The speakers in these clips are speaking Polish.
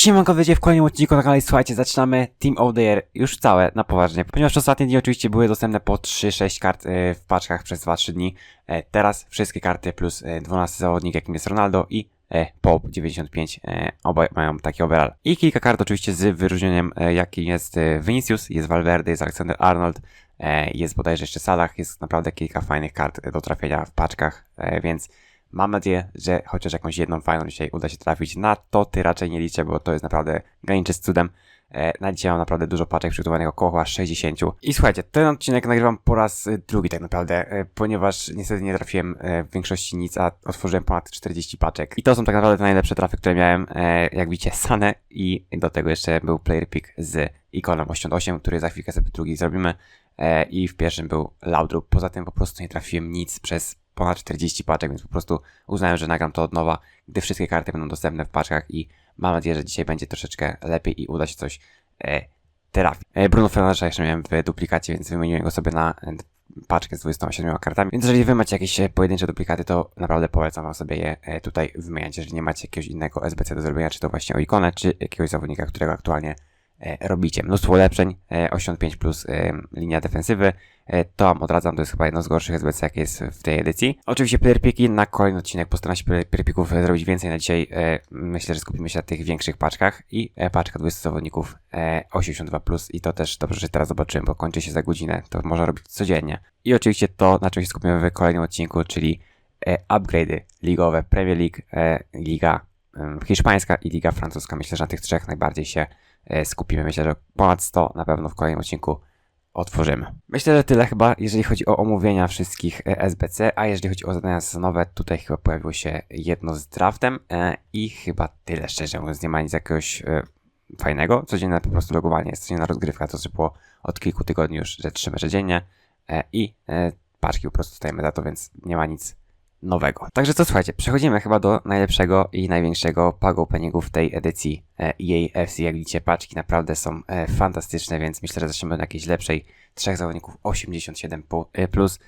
Siemanko, wiecie w kolejnym odcinku na kanale, słuchajcie, zaczynamy Team of the Year już całe, na poważnie, ponieważ ostatnie dni oczywiście były dostępne po 3-6 kart e, w paczkach przez 2-3 dni, e, teraz wszystkie karty plus e, 12 zawodnik, jakim jest Ronaldo i e, Pope 95, e, obaj mają taki overall. I kilka kart oczywiście z wyróżnieniem, e, jakim jest e, Vinicius, jest Valverde, jest Alexander Arnold, e, jest bodajże jeszcze Salah, jest naprawdę kilka fajnych kart do trafienia w paczkach, e, więc Mam nadzieję, że chociaż jakąś jedną fajną dzisiaj uda się trafić. Na to ty raczej nie liczę, bo to jest naprawdę graniczy z cudem. E, na dzisiaj mam naprawdę dużo paczek przygotowanych około 60. I słuchajcie, ten odcinek nagrywam po raz y, drugi tak naprawdę, e, ponieważ niestety nie trafiłem e, w większości nic, a otworzyłem ponad 40 paczek. I to są tak naprawdę te najlepsze trafy, które miałem, e, jak widzicie, Sane i do tego jeszcze był player pick z ikoną 88, który za chwilkę sobie drugi zrobimy. E, I w pierwszym był Laudrup. Poza tym po prostu nie trafiłem nic przez ponad 40 paczek, więc po prostu uznałem, że nagram to od nowa, gdy wszystkie karty będą dostępne w paczkach i mam nadzieję, że dzisiaj będzie troszeczkę lepiej i uda się coś e, trafić. E, Bruno Fernandesza jeszcze miałem w duplikacie, więc wymieniłem go sobie na e, paczkę z 27 kartami, więc jeżeli wy macie jakieś e, pojedyncze duplikaty, to naprawdę polecam wam sobie je e, tutaj wymieniać, jeżeli nie macie jakiegoś innego SBC do zrobienia, czy to właśnie o ikonę, czy jakiegoś zawodnika, którego aktualnie robicie. Mnóstwo ulepszeń, e, 85 plus e, linia defensywy, e, to odradzam, to jest chyba jedno z gorszych SBC, jakie jest w tej edycji. Oczywiście player picki na kolejny odcinek, postaram się player player picków e, zrobić więcej na dzisiaj, e, myślę, że skupimy się na tych większych paczkach i e, paczka 20 zawodników e, 82 plus i to też dobrze, że teraz zobaczyłem, bo kończy się za godzinę, to można robić codziennie. I oczywiście to, na czym się skupimy w kolejnym odcinku, czyli e, upgrade'y ligowe, Premier League, e, Liga hiszpańska i Liga francuska. Myślę, że na tych trzech najbardziej się e, skupimy. Myślę, że ponad 100 na pewno w kolejnym odcinku otworzymy. Myślę, że tyle chyba, jeżeli chodzi o omówienia wszystkich e, SBC, a jeżeli chodzi o zadania sezonowe, tutaj chyba pojawiło się jedno z draftem e, i chyba tyle, szczerze mówiąc, nie ma nic jakiegoś e, fajnego. Codzienne po prostu logowanie, jest codzienna rozgrywka, to co było od kilku tygodni już, że trzy mecze e, i e, paczki po prostu stajemy za to, więc nie ma nic nowego. Także co słuchajcie, przechodzimy chyba do najlepszego i największego pago openingu w tej edycji e, EA FC. Jak widzicie, paczki naprawdę są e, fantastyczne, więc myślę, że zaczniemy od jakiejś lepszej. Trzech zawodników 87 pu- e, plus,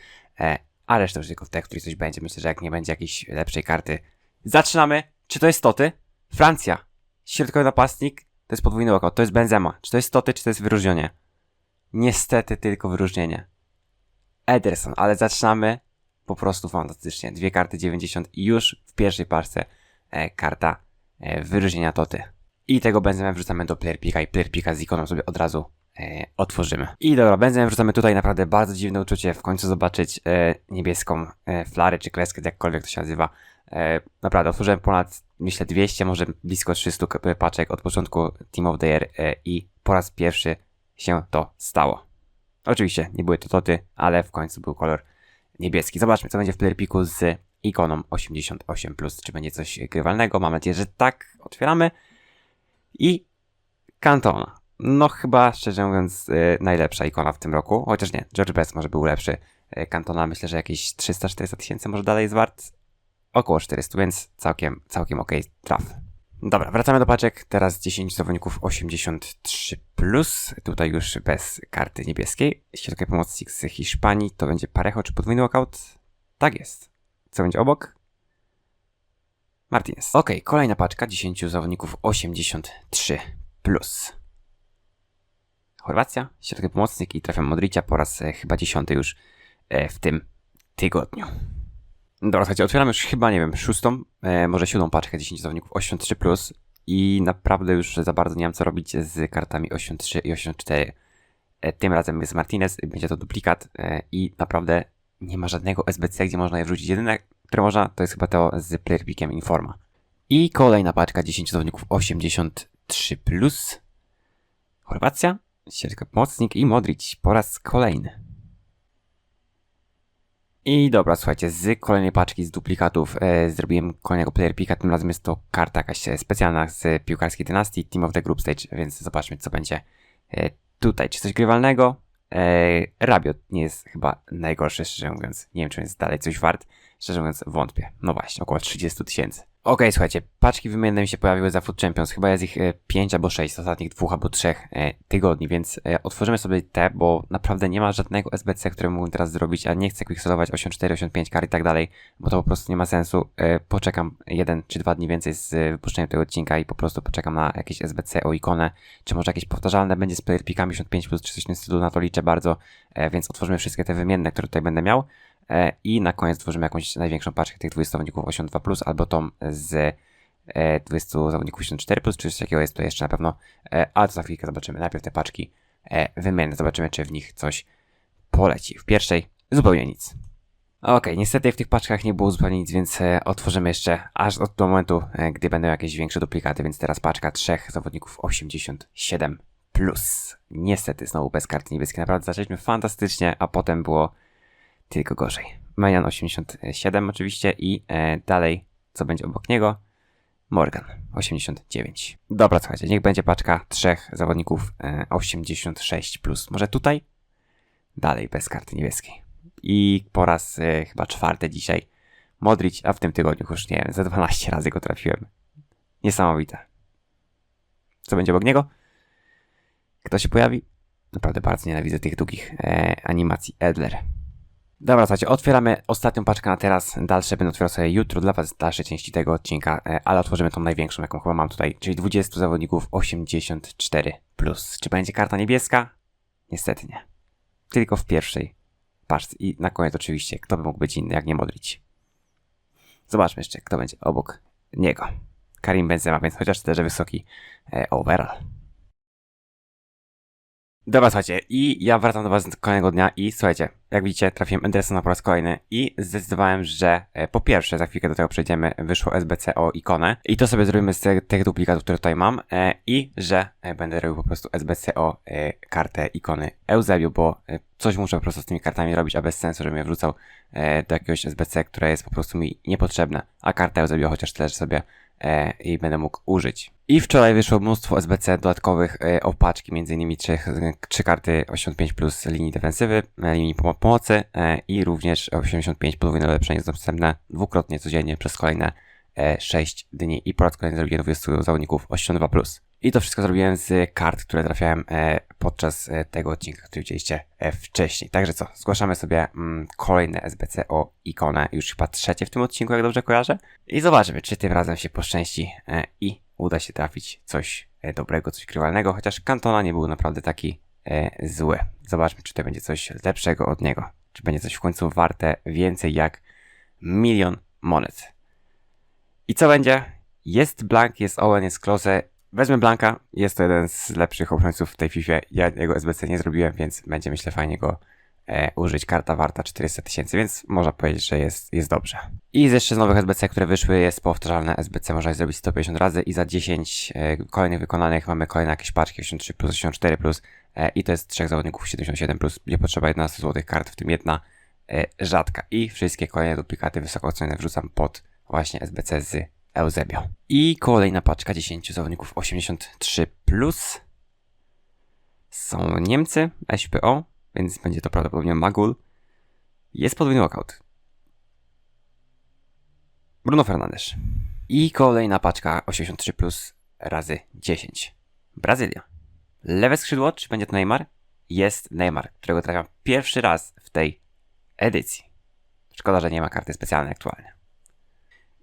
e, a reszta już tylko w tych, których coś będzie. Myślę, że jak nie będzie jakiejś lepszej karty. Zaczynamy! Czy to jest Toty? Francja. Środkowy napastnik to jest podwójny oko. To jest Benzema. Czy to jest Toty, czy to jest wyróżnienie? Niestety tylko wyróżnienie. Ederson, ale zaczynamy po prostu fantastycznie. Dwie karty 90 i już w pierwszej parce e, karta e, wyróżnienia Toty. I tego benzynę wrzucamy do player picka i player picka z ikoną sobie od razu e, otworzymy. I dobra, benzynę wrzucamy tutaj, naprawdę bardzo dziwne uczucie w końcu zobaczyć e, niebieską e, flarę czy kreskę, jakkolwiek to się nazywa. E, naprawdę, otworzyłem ponad, myślę, 200, może blisko 300 k- paczek od początku Team of the Year e, i po raz pierwszy się to stało. Oczywiście nie były to toty, ale w końcu był kolor niebieski. Zobaczmy, co będzie w player picku z ikoną 88+. Czy będzie coś grywalnego? Mam nadzieję, że tak. Otwieramy. I Cantona. No chyba, szczerze mówiąc, e, najlepsza ikona w tym roku. Chociaż nie, George Best może był lepszy. E, Cantona myślę, że jakieś 300-400 tysięcy może dalej jest wart. Około 400, więc całkiem, całkiem okej traf. Dobra, wracamy do paczek. Teraz 10 zawodników 83. Tutaj już bez karty niebieskiej. Środkowy pomocnik z Hiszpanii. To będzie Parejo czy podwójny walkout? Tak jest. Co będzie obok? Martinez. Ok, kolejna paczka 10 zawodników 83. Chorwacja, środkowy pomocnik i trafiam Modricia po raz e, chyba 10 już e, w tym tygodniu. Dobra, słuchajcie, otwieram już chyba, nie wiem, szóstą, e, może siódmą paczkę 10 zawodników 83+. Plus I naprawdę już za bardzo nie mam co robić z kartami 83 i 84. E, tym razem jest Martinez, będzie to duplikat e, i naprawdę nie ma żadnego SBC, gdzie można je wrzucić. Jedyne, które można, to jest chyba to z player pickiem Informa. I kolejna paczka 10 zawodników 83+. Plus. Chorwacja, środkowy pomocnik i Modric po raz kolejny. I dobra, słuchajcie, z kolejnej paczki z duplikatów e, zrobiłem kolejnego player picka, tym razem jest to karta jakaś e, specjalna z piłkarskiej dynastii, Team of the Group Stage, więc zobaczmy co będzie e, tutaj. Czy coś grywalnego? E, Rabiot nie jest chyba najgorszy, szczerze mówiąc. Nie wiem, czy jest dalej coś wart. Szczerze mówiąc, wątpię. No właśnie, około 30 tysięcy. Okej, słuchajcie, paczki wymienne mi się pojawiły za Food Champions. Chyba jest ich 5 albo 6 z ostatnich dwóch albo trzech e, tygodni, więc e, otworzymy sobie te, bo naprawdę nie ma żadnego SBC, które mógłbym teraz zrobić, a nie chcę quicksolować 8.4, 8.5 kar i tak dalej, bo to po prostu nie ma sensu. E, poczekam jeden czy dwa dni więcej z e, wypuszczeniem tego odcinka i po prostu poczekam na jakieś SBC o ikonę, czy może jakieś powtarzalne będzie z player pickami 85+, plus, czy coś w tym stylu, na to liczę bardzo, e, więc otworzymy wszystkie te wymienne, które tutaj będę miał. E, I na koniec tworzymy jakąś największą paczkę tych 20 zawodników 82, albo tą z e, 20 zawodników 84, czy coś takiego jest tutaj jeszcze na pewno, e, ale to za chwilkę zobaczymy. Najpierw te paczki e, wymienne, zobaczymy, czy w nich coś poleci. W pierwszej zupełnie nic. Okej, niestety w tych paczkach nie było zupełnie nic, więc e, otworzymy jeszcze aż od do momentu, e, gdy będą jakieś większe duplikaty, więc teraz paczka trzech zawodników 87 plus. Niestety znowu bez karty niebieskiej. Naprawdę zaczęliśmy fantastycznie, a potem było tylko gorzej. Majan 87 oczywiście i e, dalej, co będzie obok niego? Morgan 89. Dobra, słuchajcie, niech będzie paczka trzech zawodników e, 86 plus. Może tutaj? Dalej bez karty niebieskiej. I po raz e, chyba czwarty dzisiaj Modric, a w tym tygodniu już nie wiem, za 12 razy go trafiłem. Niesamowite. Co będzie obok niego? Kto się pojawi? Naprawdę bardzo nienawidzę tych długich e, animacji Edler. Dobra, słuchajcie, otwieramy ostatnią paczkę na teraz. Dalsze będę otwierał sobie jutro dla Was dalsze części tego odcinka, e, ale otworzymy tą największą, jaką chyba mam tutaj, czyli 20 zawodników 84. Plus. Czy będzie karta niebieska? Niestety nie. Tylko w pierwszej paczce. I na koniec oczywiście, kto by mógł być inny, jak nie modlić. Zobaczmy jeszcze, kto będzie obok niego. Karim Benzema, więc chociaż też wysoki e, overall. Dobra, słuchajcie, i ja wracam do was kolejnego dnia i słuchajcie, jak widzicie, trafiłem Andersona po raz kolejny i zdecydowałem, że e, po pierwsze, za chwilkę do tego przejdziemy, wyszło SBC o ikonę i to sobie zrobimy z te, tych duplikatów, które tutaj mam e, i że e, będę robił po prostu SBC o e, kartę ikony Eusebio, bo e, coś muszę po prostu z tymi kartami robić, a bez sensu, żebym je wrzucał e, do jakiegoś SBC, które jest po prostu mi niepotrzebne, a kartę Eusebio chociaż tyle, że sobie i będę mógł użyć. I wczoraj wyszło mnóstwo SBC dodatkowych e, opaczki, innymi trzy, trzy karty 85 plus linii defensywy, e, linii pomo- pomocy e, i również 85 podwójne ulepszenie jest dostępne dwukrotnie codziennie przez kolejne e, 6 dni i po raz kolejny zrobiłem 20 zawodników 82 plus. I to wszystko zrobiłem z kart, które trafiałem e, podczas e, tego odcinka, który widzieliście e, wcześniej. Także co, zgłaszamy sobie mm, kolejne SBC o ikonę, już chyba trzecie w tym odcinku, jak dobrze kojarzę. I zobaczymy, czy tym razem się poszczęści i uda się trafić coś dobrego, coś grywalnego, chociaż Kantona nie był naprawdę taki zły. Zobaczmy, czy to będzie coś lepszego od niego. Czy będzie coś w końcu warte więcej jak milion monet. I co będzie? Jest Blank, jest Owen, jest Klose. Wezmę Blanka. Jest to jeden z lepszych obrońców w tej FIFA. Ja jego SBC nie zrobiłem, więc będzie myślę fajnie go e, użyć. Karta warta 400 tysięcy, więc można powiedzieć, że jest, jest dobrze. I z jeszcze z nowych SBC, które wyszły, jest powtarzalne SBC. Można je zrobić 150 razy i za 10 e, kolejnych wykonanych mamy kolejne jakieś paczki 83 plus, 84 plus e, i to jest trzech zawodników 77 plus, gdzie potrzeba 11 złotych kart, w tym jedna e, rzadka. I wszystkie kolejne duplikaty wysoko ocenione wrzucam pod właśnie SBC z Eusebio. I kolejna paczka 10 zawodników 83 plus. Są Niemcy, SPO, więc będzie to prawdopodobnie Magul. Jest podwójny walkout. Bruno Fernandes. I kolejna paczka 83 plus razy 10. Brazylia. Lewe skrzydło, czy będzie to Neymar? Jest Neymar, którego trafiam pierwszy raz w tej edycji. Szkoda, że nie ma karty specjalnej aktualnie.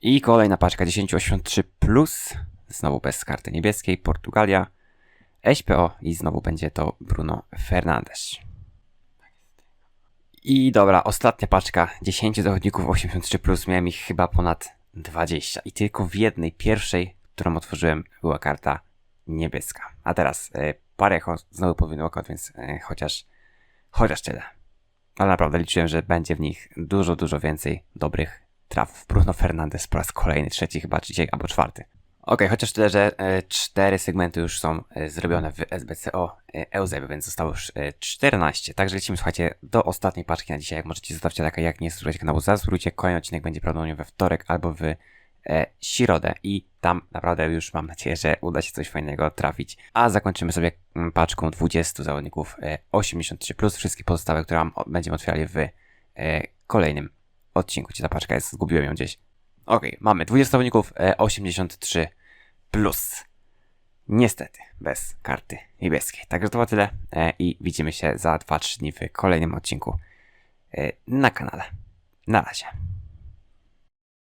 I kolejna paczka 1083 plus. Znowu bez karty niebieskiej. Portugalia. SPO i znowu będzie to Bruno Fernandes. I dobra, ostatnia paczka 10 zawodników 83 plus. Miałem ich chyba ponad 20. I tylko w jednej, pierwszej, którą otworzyłem, była karta niebieska. A teraz e, Parejo, znowu podwójny walkout, więc e, chociaż, chociaż tyle. Ale naprawdę liczyłem, że będzie w nich dużo, dużo więcej dobrych traf. Bruno Fernandes po raz kolejny, trzeci chyba, czy dzisiaj, albo czwarty. Okej, chociaż tyle, że e, cztery segmenty już są e, zrobione w SBCO e, Eusebio, więc zostało już e, 14. Także lecimy, słuchajcie, do ostatniej paczki na dzisiaj. Jak możecie, zostawcie lajka, jak nie subskrybujecie kanału, zasubskrybujcie. Kolejny odcinek będzie prawdopodobnie we wtorek albo w e, środę i tam naprawdę już mam nadzieję, że uda się coś fajnego trafić. A zakończymy sobie mm, paczką 20 zawodników e, 83+, plus wszystkie pozostałe, które będziemy otwierali w e, kolejnym odcinku. Gdzie ta paczka jest? Zgubiłem ją gdzieś. Okej, mamy 20 zawodników, e, 83 plus. Niestety, bez karty niebieskiej. Także to było tyle e, i widzimy się za 2-3 dni w kolejnym odcinku e, na kanale. Na razie.